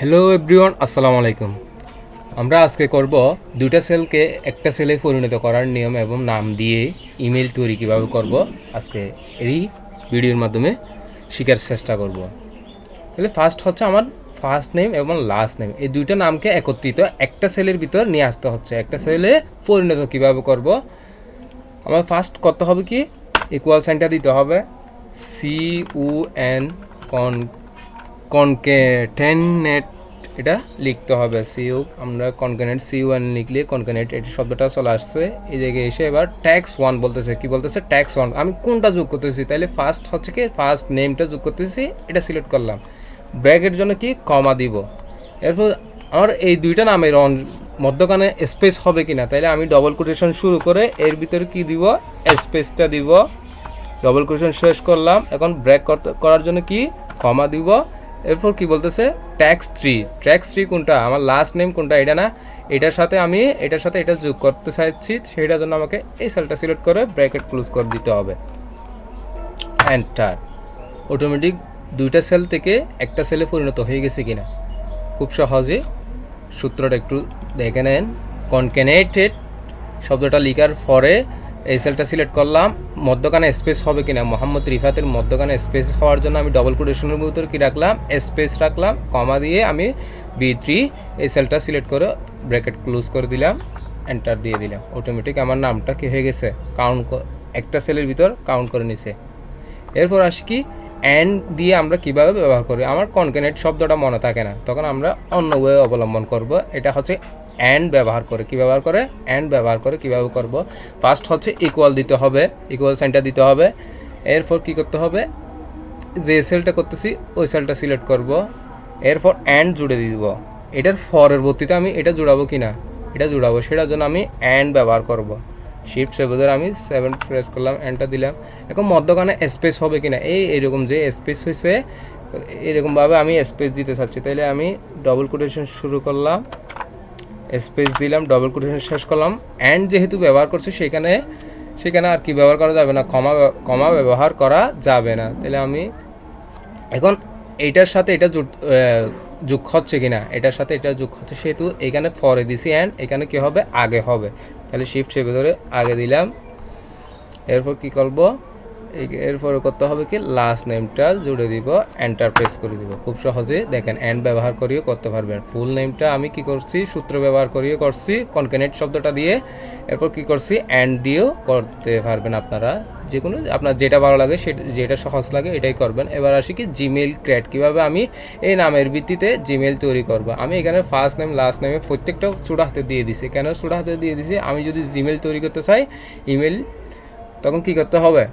Hello everyone আসসালামু আলাইকুম আমরা আজকে করব দুইটা সেলকে একটা সেলে পরিণত করার নিয়ম এবং নাম দিয়ে ইমেল তৈরি কীভাবে করব। আজকে এই ভিডিওর মাধ্যমে শেখার চেষ্টা করব। তাহলে ফার্স্ট হচ্ছে আমার ফার্স্ট নেম এবং লাস্ট নেম এই দুইটা নামকে একত্রিত একটা সেলের ভিতর নিয়ে আসতে হচ্ছে। একটা সেলে পরিণত কীভাবে করব? আমার ফার্স্ট করতে হবে কি? ইকুয়াল সাইনটা দিতে হবে। সি উ এন কন কনকেটেনেট এটা লিখতে হবে সিউ আমরা কনকেনেট সিউ এন লিখলে কনকেনেট এই শব্দটা চলে আসছে, এই জায়গায় এসে এবার ট্যাক্স ওয়ান বলতেছে, কি বলতেছে? ট্যাক্স ওয়ান আমি কোনটা যোগ করতেছি? তাহলে ফার্স্ট হচ্ছে কি ফার্স্ট নেমটা যোগ করতেছি, এটা সিলেক্ট করলাম। ব্র্যাকের জন্য কি? কমা দিব। এরপর আমার এই দুইটা নামের মধ্যখানে স্পেস হবে কিনা? তাহলে আমি ডবল কোটেশন শুরু করে এর ভিতরে কি দিব? স্পেসটা দিব। ডবল কোটেশন শেষ করলাম। এখন ব্রেক করার জন্য কি? কমা দিব। এরপর কি বলতেছে? ট্যাক্স থ্রি ট্যাক্স থ্রি কোনটা? আমার লাস্ট নেম কোনটা? এটা না। এটার সাথে আমি, এটার সাথে এটা যোগ করতে চাইছি। সেটার জন্য আমাকে এই সেলটা সিলেক্ট করে ব্র্যাকেট ক্লোজ করে দিতে হবে। এন্টার অটোমেটিক দুইটা সেল থেকে একটা সেলে পরিণত হয়ে গেছে কিনা? খুব সহজে। সূত্রটা একটু দেখে নেন। কনকেনেটেড শব্দটা লিখার পরে এই সেলটা সিলেক্ট করলাম। মধ্যখানে স্পেস হবে কিনা? মোহাম্মদ রিফাতের মধ্যখানে স্পেস হওয়ার জন্য আমি ডবল কোটেশনের ভিতরে কি রাখলাম? স্পেস রাখলাম কমা দিয়ে আমি বি থ্রি এই সেলটা সিলেক্ট করে ব্র্যাকেট ক্লোজ করে দিলাম এন্টার দিয়ে দিলাম। অটোমেটিক আমার নামটা কি হয়ে গেছে? কাউন্ট একটা সেলের ভিতর কাউন্ট করে নিছে। এরপর আসি কি? অ্যান্ড দিয়ে আমরা কীভাবে ব্যবহার করি? আমার কনকেনেট শব্দটা মনে থাকে না। তখন আমরা অন্য ওয়ে অবলম্বন করব। এটা হচ্ছে অ্যান্ড ব্যবহার করে, কি ব্যবহার করে? অ্যান্ড ব্যবহার করে কীভাবে করব? ফার্স্ট হচ্ছে ইকুয়াল দিতে হবে ইকুয়াল সাইনটা দিতে হবে। এরপর কি করতে হবে? যে সেলটা করতেছি, ওই সেলটা সিলেক্ট করব। এরপর অ্যান্ড জুড়ে দিব। এটার ফরের পরবর্তীতে আমি এটা জুড়াবো কি না? এটা জুড়াবো, সেটার জন্য আমি অ্যান্ড ব্যবহার করব। শিফট সেভেনের আমি সেভেন প্রেস করলাম অ্যান্ডটা দিলাম। এখন মধ্যখানে স্পেস হবে কিনা এই এরকম যে স্পেস হয়েছে এরকমভাবে আমি স্পেস দিতে চাচ্ছি। তাইলে আমি ডবল কোটেশন শুরু করলাম। স্পেস দিলাম ডবল কোটেশন শেষ করলাম। অ্যান্ড যেহেতু ব্যবহার করছে, সেখানে সেখানে আর কি ব্যবহার করা যাবে না, কমা কমা ব্যবহার করা যাবে না। তাহলে আমি এখন এটার সাথে এটা যোগ হচ্ছে কিনা, এটার সাথে এটা যোগ হচ্ছে, সেহেতু এখানে ফরে দিছি অ্যান্ড এখানে কি হবে? আগে হবে। তাহলে শিফট সেভে ধরে আগে দিলাম। এরপর কি করব? এরপর করতে হবে কি লাস্ট নেমটা জুড়ে দিব এন্টার প্রেস করে দিব। খুব সহজে দেখেন অ্যান্ড ব্যবহার করিও করতে পারবেন। ফুল নেমটা আমি কি করছি, সূত্র ব্যবহার করিও করছি কনকেনেট শব্দটা দিয়ে, এরপর কি করছি অ্যান্ড দিয়েও করতে পারবেন আপনারা। যে কোনো আপনার যেটা ভালো লাগে, সেটা, যেটা সহজ লাগে, এটাই করবেন। এবার আসি কি জিমেল ক্রিয়েট কীভাবে আমি এই নামের ভিত্তিতে জিমেল তৈরি করব? আমি এখানে ফার্স্ট নেম লাস্ট নেমে প্রত্যেকটা চূড়া হাতে দিয়ে দিছি। কেন চূড়া হাতে দিয়ে দিছি? আমি যদি জিমেল তৈরি করতে চাই ইমেল তখন কি করতে হবে?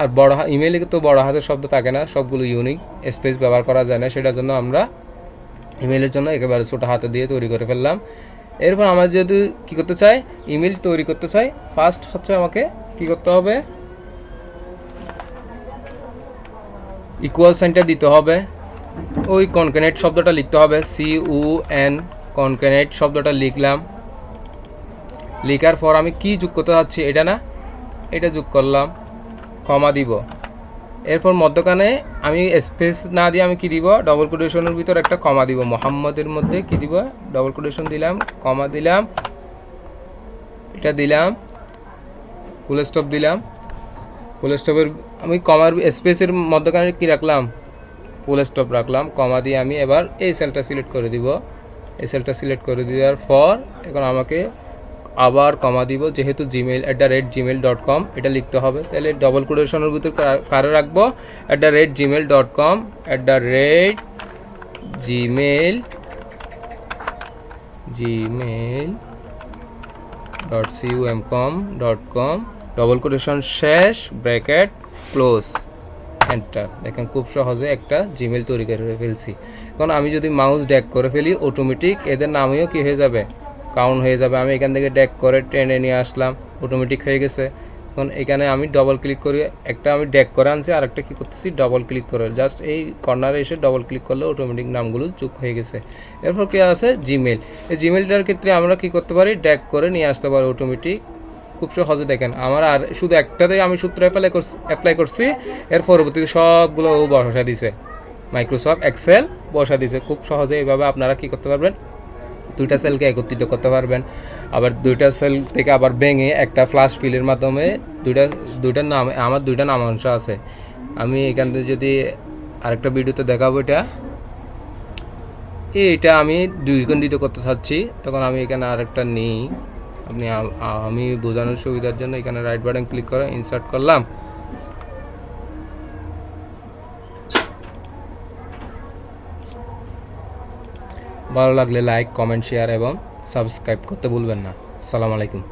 আর বড় ইমেলে তো বড় হাতের শব্দ থাকে না, সবগুলো ইউনিক স্পেস ব্যবহার করা যায় না, সেটার জন্য আমরা ইমেলের জন্য একেবারে ছোটো হাতে দিয়ে তৈরি করে ফেললাম। এরপর আমরা যদি কি করতে চাই? ইমেল তৈরি করতে চাই ফার্স্ট হচ্ছে আমাকে কি করতে হবে? ইকুয়াল সাইনটা দিতে হবে। ওই কনকেনেট শব্দটা লিখতে হবে সি উ এন কনকেনেট শব্দটা লিখলাম। লেখার পর আমি কি যোগ করতে চাচ্ছি এটা না, এটা যোগ করলাম। কমা দিব। এরপর মধ্যখানে আমি স্পেস না দিয়ে আমি কি দিব? ডবল কোটেশনের ভিতর একটা কমা দিব। মোহাম্মদের মধ্যে কি দিব? ডবল কোটেশন দিলাম কমা দিলাম, এটা দিলাম ফুল স্টপ দিলাম। ফুল স্টপের আমি কমার স্পেসের মধ্যখানে কি রাখলাম? ফুল স্টপ রাখলাম। কমা দিয়ে আমি এবার এই সেলটা সিলেক্ট করে দিব। এই সেলটা সিলেক্ট করে দেওয়ার পর এখন আমাকে আবার কমা দিব, যেহেতু Gmail at the rate Gmail dot com এটা লিখতে হবে। তাহলে ডবল কোটেশনের ভিতর কারে রাখব? At the rate Gmail dot com at the rate Gmail Gmail dot com com dot com double quotation শেষ ব্র্যাকেট ক্লোজ এন্টার দেখেন খুব সহজে একটা জিমেল তৈরি করে ফেলছি। এখন আমি যদি মাউস ড্যাক করে ফেলি অটোমেটিক এদের নামেও কি হয়ে যাবে? কাউন্ট হয়ে যাবে। আমি এখান থেকে ড্যাক করে টেনে নিয়ে আসলাম। অটোমেটিক হয়ে গেছে। এখন এখানে আমি ডবল ক্লিক করি একটা আমি ড্যাক করে আনছি আর একটা কী করতেছি? ডবল ক্লিক করে। জাস্ট এই কর্নারে এসে ডবল ক্লিক করলে অটোমেটিক নামগুলো যোগ হয়ে গেছে। এরপর কি আছে? জিমেল এই জিমেলটার ক্ষেত্রে আমরা কি করতে পারি? ড্যাক করে নিয়ে আসতে পারি অটোমেটিক খুব সহজে দেখেন। আমার আর শুধু একটাতে আমি সূত্র অ্যাপ্লাই করছি অ্যাপ্লাই করছি। এর পরবর্তীতে সবগুলো বসা দিছে। মাইক্রোসফট এক্সেল বসা দিয়েছে খুব সহজে এইভাবে আপনারা কি করতে পারবেন? দুইটা সেলকে একত্রিত করতে পারবেন। আবার দুইটা সেল থেকে আবার ভেঙে একটা ফ্লাশ ফিলের মাধ্যমে দুইটা দুইটার নাম, আমার দুইটা নামাংশ আছে। আমি এখান থেকে যদি আরেকটা ভিডিওতে দেখাবো এটা। এইটা আমি দুই খণ্ডিত করতে চাচ্ছি। তখন আমি এখানে আরেকটা নিই। আপনি আমি বোঝানোর সুবিধার জন্য এখানে রাইট বাটন ক্লিক করে ইনসার্ট করলাম। ভালো লাগলে লাইক কমেন্ট শেয়ার এবং সাবস্ক্রাইব করতে ভুলবেন না। আসসালামু আলাইকুম।